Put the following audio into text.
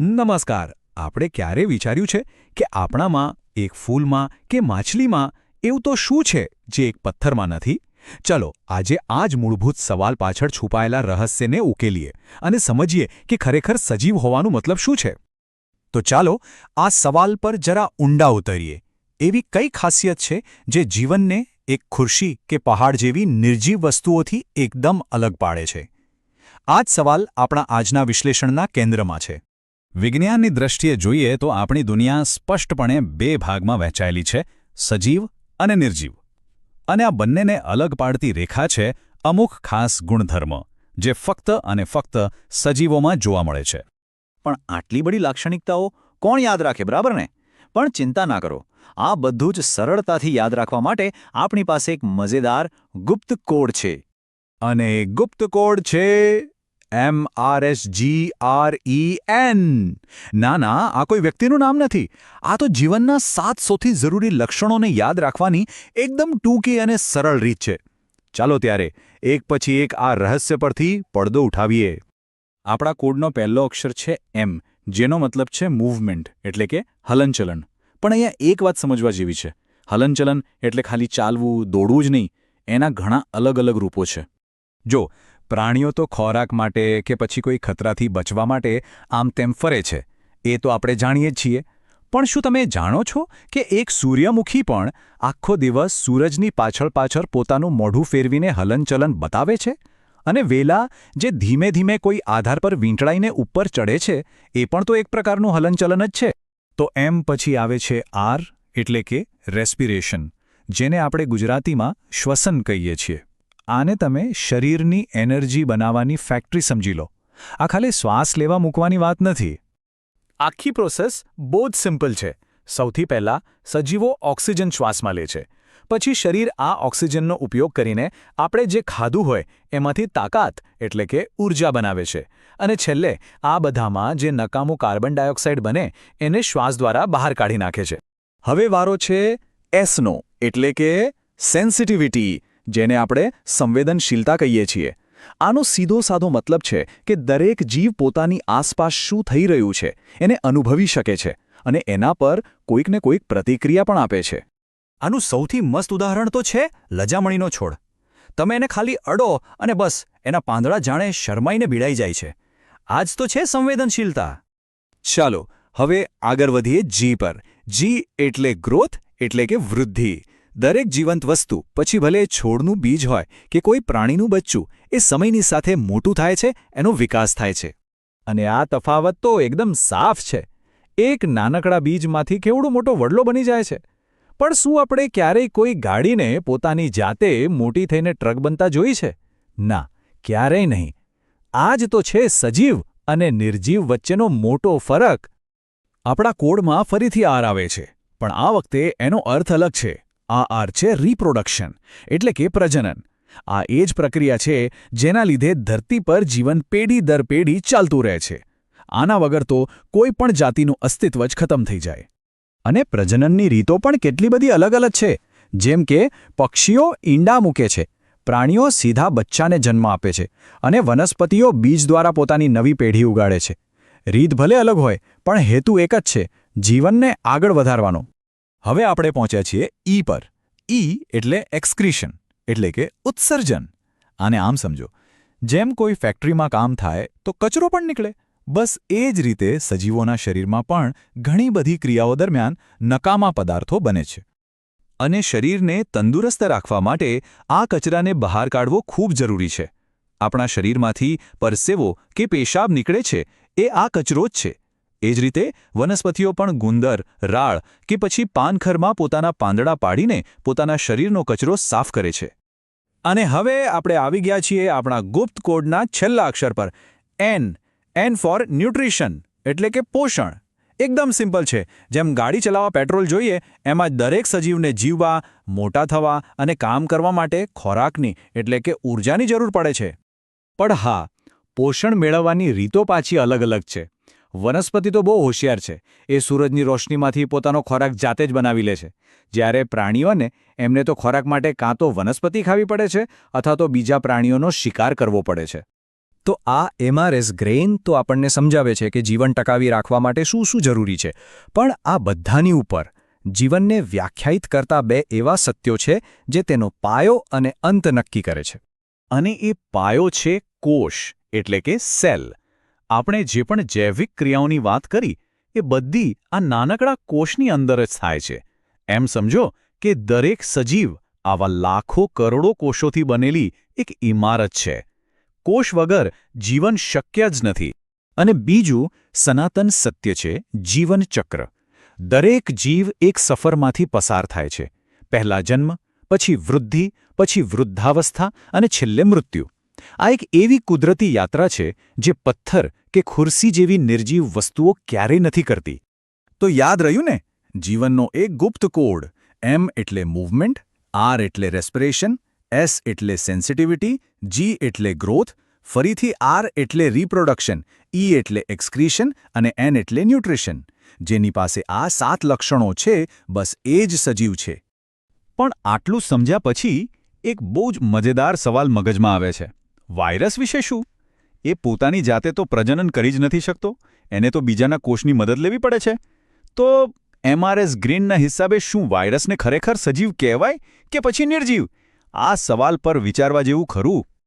નમસ્કાર. આપણે ક્યારે વિચાર્યું છે કે આપણામાં, એક ફૂલમાં કે માછલીમાં એવું તો શું છે જે એક પથ્થરમાં નથી? ચલો, આજે આ જ મૂળભૂત સવાલ પાછળ છુપાયેલા રહસ્યને ઉકેલીએ અને સમજીએ કે ખરેખર સજીવ હોવાનું મતલબ શું છે. તો ચાલો, આ સવાલ પર જરા ઊંડા ઉતરીએ. એવી કઈ ખાસિયત છે જે જીવનને એક ખુરશી કે પહાડ જેવી નિર્જીવ વસ્તુઓથી એકદમ અલગ પાડે છે? આ જ સવાલ આપણા આજના વિશ્લેષણના કેન્દ્રમાં છે. વિજ્ઞાનની દ્રષ્ટિએ જોઈએ તો આપણી દુનિયા સ્પષ્ટપણે બે ભાગમાં વહેંચાયેલી છે, સજીવ અને નિર્જીવ. અને આ બંનેને અલગ પાડતી રેખા છે અમુક ખાસ ગુણધર્મ, જે ફક્ત અને ફક્ત સજીવોમાં જોવા મળે છે. પણ આટલી બધી લાક્ષણિકતાઓ કોણ યાદ રાખે, બરાબર ને? પણ ચિંતા ના કરો. આ બધું જ સરળતાથી યાદ રાખવા માટે આપણી પાસે એક મજેદાર ગુપ્ત કોડ છે. અને ગુપ્ત કોડ છે M R S G R E N ના ના, આ કોઈ વ્યક્તિનું નામ નથી. આ તો જીવનના સાત સૌથી જરૂરી લક્ષણોને યાદ રાખવાની એકદમ ટૂંકી અને સરળ રીત છે. ચાલો ત્યારે એક પછી એક આ રહસ્ય પરથી પડદો ઉઠાવીએ. આપણા કોડનો પહેલો અક્ષર છે એમ જેનો મતલબ છે મૂવમેન્ટ એટલે કે હલનચલન. પણ અહીંયા એક વાત સમજવા જેવી છે. હલનચલન એટલે ખાલી ચાલવું, દોડવું જ નહીં, એના ઘણા અલગ અલગ રૂપો છે. જો પ્રાણીઓ તો ખોરાક માટે કે પછી કોઈ ખતરાથી બચવા માટે આમ તેમ ફરે છે, એ તો આપણે જાણીએ જ છીએ. પણ શું તમે જાણો છો કે એક સૂર્યમુખી પણ આખો દિવસ સૂરજની પાછળ પાછળ પોતાનું મોઢું ફેરવીને હલનચલન બતાવે છે? અને વેલા જે ધીમે ધીમે કોઈ આધાર પર વીંટળાઈને ઉપર ચડે છે, એ પણ તો એક પ્રકારનું હલનચલન જ છે? તો એમ પછી આવે છે આર, એટલે કે રેસ્પિરેશન, જેને આપણે ગુજરાતીમાં શ્વસન કહીએ છીએ. આને તમે શરીરની એનર્જી બનાવવાની ફેક્ટરી સમજી લો. આ ખાલી શ્વાસ લેવા મૂકવાની વાત નથી. આખી પ્રોસેસ બહુ જ સિમ્પલ છે. સૌથી પહેલાં સજીવો ઓક્સિજન શ્વાસમાં લે છે. પછી શરીર આ ઓક્સિજનનો ઉપયોગ કરીને આપણે જે ખાધું હોય એમાંથી તાકાત એટલે કે ઊર્જા બનાવે છે. અને છેલ્લે આ બધામાં જે નકામું કાર્બન ડાયોક્સાઇડ બને એને શ્વાસ દ્વારા બહાર કાઢી નાખે છે. હવે વારો છે એસનો એટલે કે સેન્સિટિવિટી જેને આપણે સંવેદનશીલતા કહીએ છીએ. આનો સીધો સાધો મતલબ છે કે દરેક જીવ પોતાની આસપાસ શું થઈ રહ્યું છે, એને અનુભવી શકે છે અને એના પર કોઈકને કોઈક પ્રતિક્રિયા પણ આપે છે. આનું સૌથી મસ્ત ઉદાહરણ તો છે લજામણીનો છોડ. તમે એને ખાલી અડો અને બસ, એના પાંદડા જાણે શરમાઈને ભીડાઈ જાય છે. આજ તો છે સંવેદનશીલતા. ચાલો, હવે આગળ વધીએ જી પર. જી એટલે ગ્રોથ એટલે કે વૃદ્ધિ. દરેક જીવંત વસ્તુ, પછી ભલે છોડનું બીજ હોય કે કોઈ પ્રાણીનું બચ્ચું, એ સમયની સાથે મોટું થાય છે, એનો વિકાસ થાય છે. અને આ તફાવત તો એકદમ સાફ છે. એક નાનકડા બીજમાંથી કેવડો મોટો વડલો બની જાય છે. પણ શું આપણે ક્યારેય કોઈ ગાડીને પોતાની જાતે મોટી થઈને ટ્રક બનતા જોઈ છે? ના, ક્યારેય નહીં. આ જ તો છે સજીવ અને નિર્જીવ વચ્ચેનો મોટો ફરક. આપણા કોડમાં ફરીથી આર આવે છે, પણ આ વખતે એનો અર્થ અલગ છે. આ આર છે રિપ્રોડક્શન એટલે કે પ્રજનન. આ એ જ પ્રક્રિયા છે જેના લીધે ધરતી પર જીવન પેઢી દર પેઢી ચાલતું રહે છે. આના વગર તો કોઈ પણ જાતિનું અસ્તિત્વ જ ખતમ થઈ જાય. અને પ્રજનનની રીતો પણ કેટલી બધી અલગ અલગ છે. જેમ કે, પક્ષીઓ ઈંડા મૂકે છે, પ્રાણીઓ સીધા બચ્ચાને જન્મ આપે છે અને વનસ્પતિઓ બીજ દ્વારા પોતાની નવી પેઢી ઉગાડે છે. રીત ભલે અલગ હોય, પણ હેતુ એક જ છે, જીવનને આગળ વધારવાનો. હવે આપણે પહોંચ્યા છીએ ઈ પર. ઈ એટલે એક્સક્રીશન એટલે કે ઉત્સર્જન. આને આમ સમજો. જેમ કોઈ ફેક્ટરીમાં કામ થાય, તો કચરો પણ નીકળે. બસ એ જ રીતે સજીવોના શરીરમાં પણ ઘણી બધી ક્રિયાઓ દરમિયાન નકામા પદાર્થો બને છે. અને શરીરને તંદુરસ્ત રાખવા માટે આ કચરાને બહાર કાઢવો ખૂબ જરૂરી છે. આપણા શરીરમાંથી પરસેવો કે પેશાબ નીકળે છે, એ આ કચરો જ છે. એ જ રીતે વનસ્પતિઓ પણ ગુંદર, રાળ કે પછી પાનખરમાં પોતાના પાંદડા પાડીને પોતાના શરીરનો કચરો સાફ કરે છે. અને હવે આપણે આવી ગયા છીએ આપણા ગુપ્ત કોડના છેલ્લા અક્ષર પર. એન એન ફોર ન્યુટ્રિશન એટલે કે પોષણ. એકદમ સિમ્પલ છે. જેમ ગાડી ચલાવવા પેટ્રોલ જોઈએ, એમાં દરેક સજીવને જીવવા, મોટા થવા અને કામ કરવા માટે ખોરાકની, એટલે કે ઊર્જાની જરૂર પડે છે. પણ હા, પોષણ મેળવવાની રીતો પાછી અલગ અલગ છે. વનસ્પતિ તો બહુ હોશિયાર છે. એ સૂરજની રોશનીમાંથી પોતાનો ખોરાક જાતે જ બનાવી લે છે. જ્યારે પ્રાણીઓને એમને તો ખોરાક માટે કાં તો વનસ્પતિ ખાવી પડે છે અથવા તો બીજા પ્રાણીઓનો શિકાર કરવો પડે છે. તો આ એમઆરએસ ગ્રેઇન તો આપણને સમજાવે છે કે જીવન ટકાવી રાખવા માટે શું શું જરૂરી છે. પણ આ બધાની ઉપર જીવનને વ્યાખ્યાયિત કરતા બે એવા સત્યો છે જે તેનો પાયો અને અંત નક્કી કરે છે. અને એ પાયો છે કોષ, એટલે કે સેલ. આપણે જે પણ જૈવિક ક્રિયાઓની વાત કરી, એ બધી આ નાનકડા કોષની અંદર જ થાય છે. એમ સમજો કે દરેક સજીવ આવા લાખો કરોડો કોષોથી બનેલી એક ઇમારત છે. કોષ વગર જીવન શક્ય જ નથી. અને બીજું, સનાતન સત્ય છે, જીવન ચક્ર. દરેક જીવ એક સફરમાંથી પસાર થાય છે. પહેલા જન્મ, પછી વૃદ્ધિ, પછી વૃદ્ધાવસ્થા અને છેલ્લે મૃત્યુ. આ એક એવી કુદરતી યાત્રા છે જે પથ્થર કે ખુરશી જેવી નિર્જીવ વસ્તુઓ ક્યારેય નથી કરતી. તો યાદ રહ્યું ને? જીવનનો એક ગુપ્ત કોડ. એમ એટલે મૂવમેન્ટ આર એટલે રેસ્પિરેશન એસ એટલે સેન્સિટિવિટી જી એટલે ગ્રોથ ફરીથી આર એટલે રિપ્રોડક્શન ઈ એટલે એક્સક્રીશન અને એન એટલે ન્યુટ્રિશન જેની પાસે આ સાત લક્ષણો છે, બસ એ જ સજીવ છે. પણ આટલું સમજ્યા પછી એક બહુ જ મજેદાર સવાલ મગજમાં આવે છે. વાયરસ વિશે શું? એ પોતાની જાતે તો પ્રજનન કરી જ નથી શકતો, એને તો બીજાના કોષની મદદ લેવી પડે છે. તો એમઆરએસ ગ્રીનના હિસાબે શું વાયરસને ખરેખર સજીવ કહેવાય કે પછી નિર્જીવ? આ સવાલ પર વિચારવા જેવું ખરું.